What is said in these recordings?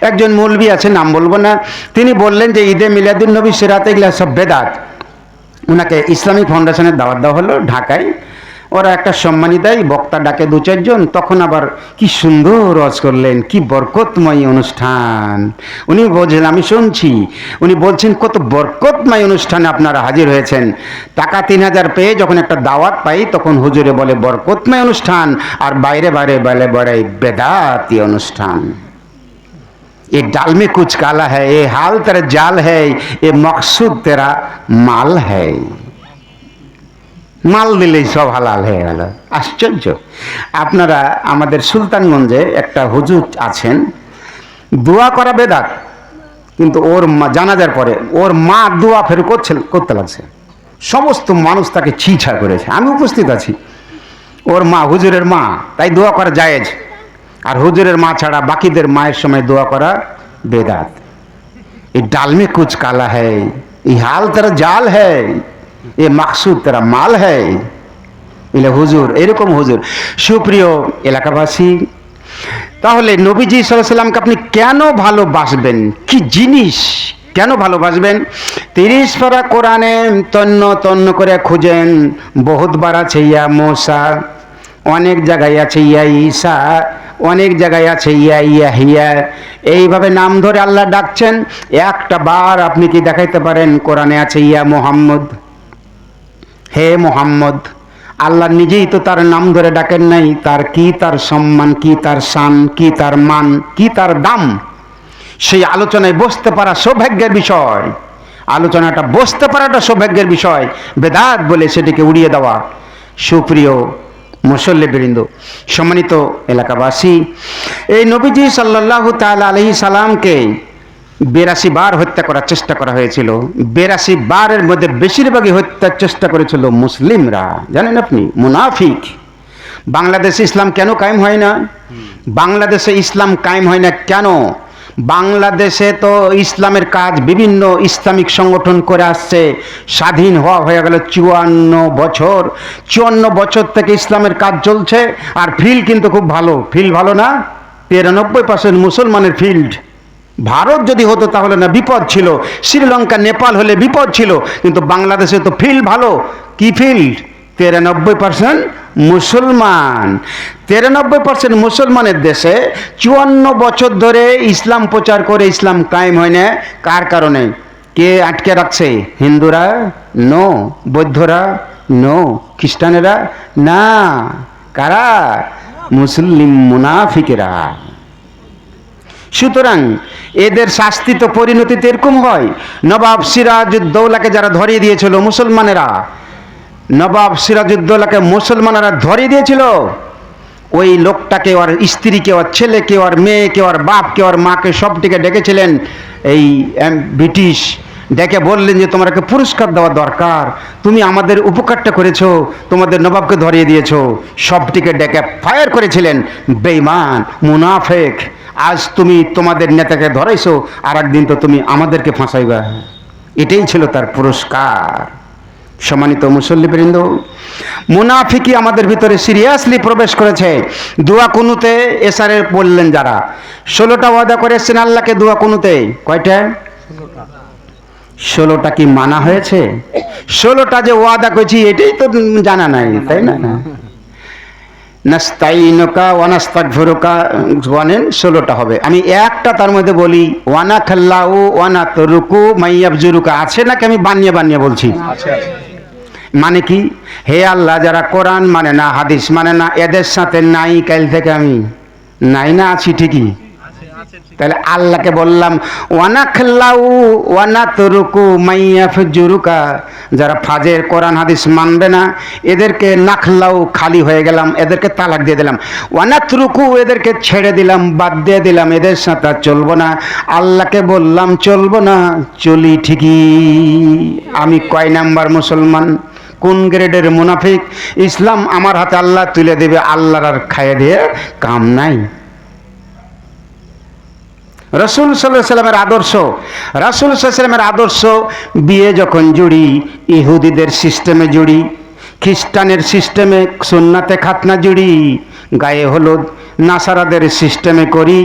একজন মৌলবী আছে নাম বলব না। তিনি বললেন যে ঈদে মিলাদুল নবী সেরাতে এগুলা সব বেদাত। ওনাকে ইসলামিক ফাউন্ডেশনের দাওয়াত দেওয়া হলো ঢাকায়। ওরা একটা সম্মানী দেয়, বক্তা ডাকে দু চারজন, তখন আবার কি সুন্দর রজ করলেন, কি বরকতময় অনুষ্ঠান। উনি বলছেন, আমি শুনছি। উনি বলছেন, কত বরকতময় অনুষ্ঠানে আপনারা হাজির হয়েছেন। টাকা তিন হাজার পেয়ে যখন একটা দাওয়াত পাই, তখন হুজুরে বলে, বরকতময় অনুষ্ঠান। আর বাইরে বাইরে বলে বলে বেদাতি অনুষ্ঠান। ये डाल में कुछ काला है ये हाल तेरा जाल है ये मकसूद तेरा माल है মাল দিলেই সব হালাল হয়ে গেল আশ্চর্য আপনারা আমাদের সুলতানগঞ্জে একটা হুজুর আছেন দোয়া করা বেদাত কিন্তু ওর মা জানাজার পরে ওর মা দোয়া ফের করছে করতে লাগছে সমস্ত মানুষ তাকে ছিছা করেছে আমি উপস্থিত আছি ওর মা হুজুরের মা তাই দোয়া করা জায়েজ আর হুজুরের মা ছাড়া বাকিদের মায়ের সময় দোয়া করা বেদাত। এই ডালমে কুচ কালা হ্যায়, এই হাল তারা জাল হ্যায়, এ মাকসুদ তারা মাল হ্যায়। হুজুর, এরকম হুজুর। সুপ্রিয় এলাকাবাসী, তাহলে নবীজি সাল্লামকে আপনি কেন ভালোবাসবেন? কি জিনিস কেন ভালোবাসবেন? তিরিশ পারা কোরআনে তন্ন তন্ন করে খুঁজেন, বহুত বার আছে ইয়া মশা অনেক জায়গায় আছে ইয়া ঈশা অনেক জায়গায় আছে, ইয়া ইয়া, হিয়া। এইভাবে নাম ধরে আল্লাহ ডাকছেন। একটা বার আপনি কি দেখাইতে পারেন? কোরআনে আছে, ইয়া মোহাম্মদ। হে মোহাম্মদ, আল্লাহ নিজেই তো তার নাম ধরে ডাকেন নাই। তার কি তার সম্মান, কি তার শান, কি তার মান, কি তার দাম? সেই আলোচনায় বসতে পারা সৌভাগ্যের বিষয়। আলোচনাটা বসতে পারাটা সৌভাগ্যের বিষয়। বেদাত বলে সেটিকে উড়িয়ে দেওয়া। সুপ্রিয় মুসল্লিবৃন্দ সম্মানিত এলাকাবাসী, এই নবীজি সাল্লাহ তাল আলহি সালামকে বেরাশি বার হত্যা করার চেষ্টা করা হয়েছিল। বেরাশি বারের মধ্যে বেশিরভাগই হত্যার চেষ্টা করেছিল মুসলিমরা। জানেন আপনি? মুনাফিক। বাংলাদেশে ইসলাম কেন কায়েম হয় না? বাংলাদেশে ইসলাম কায়েম হয় না কেন? বাংলাদেশে তো ইসলামের কাজ বিভিন্ন ইসলামিক সংগঠন করে আসছে। স্বাধীন হওয়া হয়ে গেল চুয়ান্ন বছর। চুয়ান্ন বছর থেকে ইসলামের কাজ চলছে আর ফিল্ড কিন্তু খুব ভালো। ফিল্ড ভালো না? তিরানব্বই পার্সেন্ট মুসলমানের ফিল্ড। ভারত যদি হতো তাহলে না বিপদ ছিল। শ্রীলঙ্কা, নেপাল হলে বিপদ ছিল। কিন্তু বাংলাদেশে তো ফিল্ড ভালো। কি ফিল্ড? তিরানব্বই পার্সেন্ট মুসলমান। তিরানব্বই পার্সেন্ট মুসলমানের দেশে চুয়ান্ন বছর ধরে ইসলাম প্রচার করে ইসলাম কায়েম হয় না। কার কারণে? কে আটকে রাখছে? হিন্দুরা? নো। বৌদ্ধরা? নো। খ্রিস্টানেরা? না। কারা? মুসলিম মুনাফিকেরা। সুতরাং এদের শাস্তি তো পরিণতিতে এরকম হয়। নবাব সিরাজউদ্দৌলাকে যারা ধরিয়ে দিয়েছিল মুসলমানেরা নবাব সিরাজউদ্দৌলাকে মুসলমানেরা ধরিয়ে দিয়েছিল। ওই লোকটাকে ওর স্ত্রীকে ওর ছেলেকে ওর মেয়েকে ওর বাপকে ওর মাকে সবটিকে ডেকেছিলেন এই ব্রিটিশ। ডেকে বললেন যে তোমাকে পুরস্কার দেওয়া দরকার। তুমি আমাদের উপকারটা করেছ, তোমাদের নবাবকে ধরিয়ে দিয়েছ। সবটিকে ডেকে ফায়ার করেছিলেন। বেইমান মুনাফেক, আজ তুমি তোমাদের নেতাকে ধরাইছো আর একদিন তো তুমি আমাদেরকে ফাঁসাইবা। এটাই ছিল তার পুরস্কার। সম্মানিত মুসল্লিবৃন্দ মুনাফিকি আমাদের ভিতরে সিরিয়াসলি প্রবেশ করেছে। দোয়া কুনুতে এসারে বললেন যারা। ষোলোটা ওয়াদা করে এসছেন আল্লাহকে দোয়া কুনুতে। কয়টা? ষোলোটা কি মানা হয়েছে? ষোলোটা যে ওয়াদা করেছি, এটাই তো জানা নাই, তাই না? নাস্তাইনকা ওয়ানাস্তাগফিরুকা ওয়ানেন ষোলোটা হবে। আমি একটা তার মধ্যে বলি ওয়ানা খাল্লাউ ওয়ানা তরুকু মাইয়াবজুরুকা, আছে নাকি আমি বানিয়ে বানিয়ে বলছি মানে কি? হে আল্লাহ, যারা কোরআন মানে না, হাদিস মানে না, এদের সাথে নাই কাল থেকে আমি। নাই না আছি ঠিকই? তাহলে আল্লাহকে বললাম ওয়ানা খেল্লাউ ওয়ানা তরুকু মাইয়া ফজুরুকা যারা ফাজের কোরআন, হাদিস মানবে না, এদেরকে নাখলাউ খালি হয়ে গেলাম, এদেরকে তালাক দিয়ে দিলাম। ওয়ানা তরুকু এদেরকে ছেড়ে দিলাম, বাদ দিয়ে দিলাম, এদের সাথে আর চলবো না। আল্লাহকে বললাম, চলবো না, চলি ঠিকই। আমি কয় নাম্বার মুসলমান? কোন গ্রেডের মুনাফিক? ইসলাম আমার হাতে আল্লাহ তুলে দেবে, আল্লাহর আর খাইয়ে দিয়ে কাম নাই। রসুল সাল্লামের আদর্শ, রাসুল সাল্লামের আদর্শ, বিয়ে যখন জুড়ি, ইহুদিদের সিস্টেমে জুড়ি, খ্রিস্টানের সিস্টেমে সুন্নাতে খাতনা জুড়ি, গায়ে হলুদ নাসারাদের সিস্টেমে করি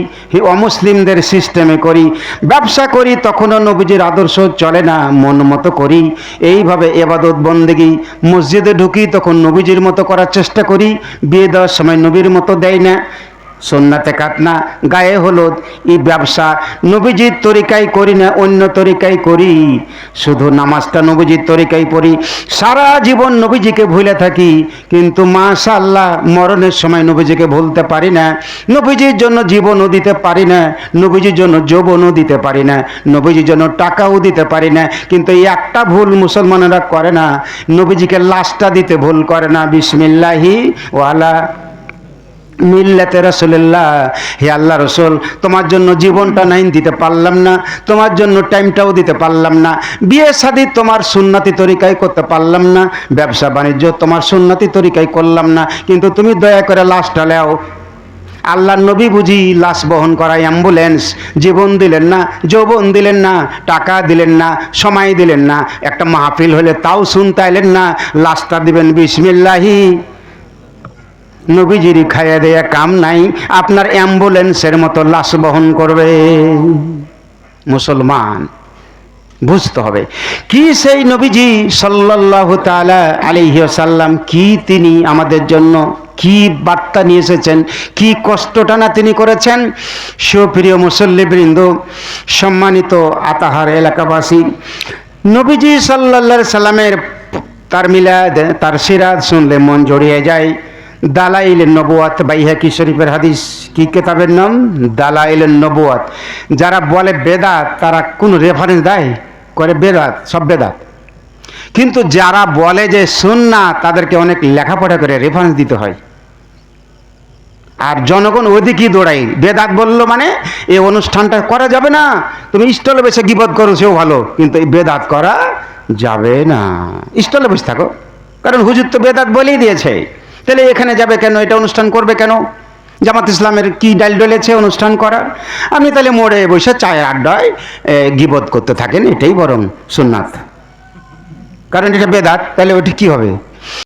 অমুসলিমদের সিস্টেমে করি। ব্যবসা করি, তখনও নবীজির আদর্শ চলে না, মন মতো করি। এইভাবে এবাদত বন্দেগি, মসজিদে ঢুকি, তখন নবীজির মতো করার চেষ্টা করি। বিয়ে দেওয়ার সময় নবীর মতো দেয় না। সন্নাতে কাটনা গায়ে হলুদ। এই ব্যবসা নবীজির তরিকায় করি না, অন্য তরিকায় করি। শুধু নামাজটা নবীজির তরিকায় পড়ি। সারা জীবন নবীজিকে ভুলে থাকি, কিন্তু মাশাল্লাহ মরণের সময় নবীজিকে ভুলতে পারি না। নবীজির জন্য জীবনও দিতে পারি না, নবীজির জন্য যৌবনও দিতে পারি না, নবীজির জন্য টাকাও দিতে পারি না। কিন্তু এই একটা ভুল মুসলমানেরা করে না, নবীজিকে লাশটা দিতে ভুল করে না। বিসমিল্লাহি ওয়ালা মিল্লাতে রসুল্লাহ হে আল্লাহ রসুল, তোমার জন্য জীবনটা নাইন দিতে পারলাম না, তোমার জন্য টাইমটাও দিতে পারলাম না, বিয়ে শাদি তোমার সুন্নতি তরিকায় করতে পারলাম না, ব্যবসা বাণিজ্য তোমার সুন্নতি তরিকায় করলাম না, কিন্তু তুমি দয়া করে লাশটা লেও আল্লাহ নবী বুঝি লাশ বহন করা অ্যাম্বুলেন্স, জীবন দিলেন না, যৌবন দিলেন না, টাকা দিলেন না, সময় দিলেন না, একটা মাহফিল হলে তাও শুনতে এলেন না, লাশটা দিবেন বিসমিল্লাহি। নবীজির খাইয়া দেয়া কাম নাই, আপনার অ্যাম্বুলেন্সের মতো লাশ বহন করবে। মুসলমান, বুঝতে হবে, কি সেই নবীজি সাল্লাল্লাহু তাআলা আলাইহি সাল্লাম কি তিনি আমাদের জন্য কি বার্তা নিয়ে এসেছেন, কি কষ্টটা না তিনি করেছেন? সুপ্রিয় মুসল্লিবৃন্দ, সম্মানিত আতাহার এলাকাবাসী, নবীজি সাল্লাল্লাহু সাল্লামের তার মিলাদ, তার সিরাজ শুনলে মন জড়িয়ে যায়। দালাইল নবুয়াত বাইহাকি শরীফের হাদিস? কি কেতাবের নাম? দালাইল নবুয়াত যারা বলে বেদাত, তারা কোন রেফারেন্স দেয়? করে বেদাত, সব বেদাত। কিন্তু যারা বলে যে সুন্না তাদেরকে অনেক লেখাপড়া করে রেফারেন্স দিতে হয়। আর জনগণ ওদিকেই দৌড়াই বেদাত বলল মানে এই অনুষ্ঠানটা করা যাবে না। তুমি স্টলে বসে গিবত করো, সেও ভালো। কিন্তু এই বেদাত করা যাবে না। স্টলে বসে থাকো। কারণ হুজুর তো বেদাত বলেই দিয়েছে। তাহলে এখানে যাবে কেন? এটা অনুষ্ঠান করবে কেন? জামাত ইসলামের কি ডাল ডলেছে অনুষ্ঠান করার আপনি তাহলে মোড়ে বসে চায়ের আড্ডায় গিবত করতে থাকেন, এটাই বরং সুন্নাত। কারণ এটা বেদাত, তাহলে ওটি কি হবে?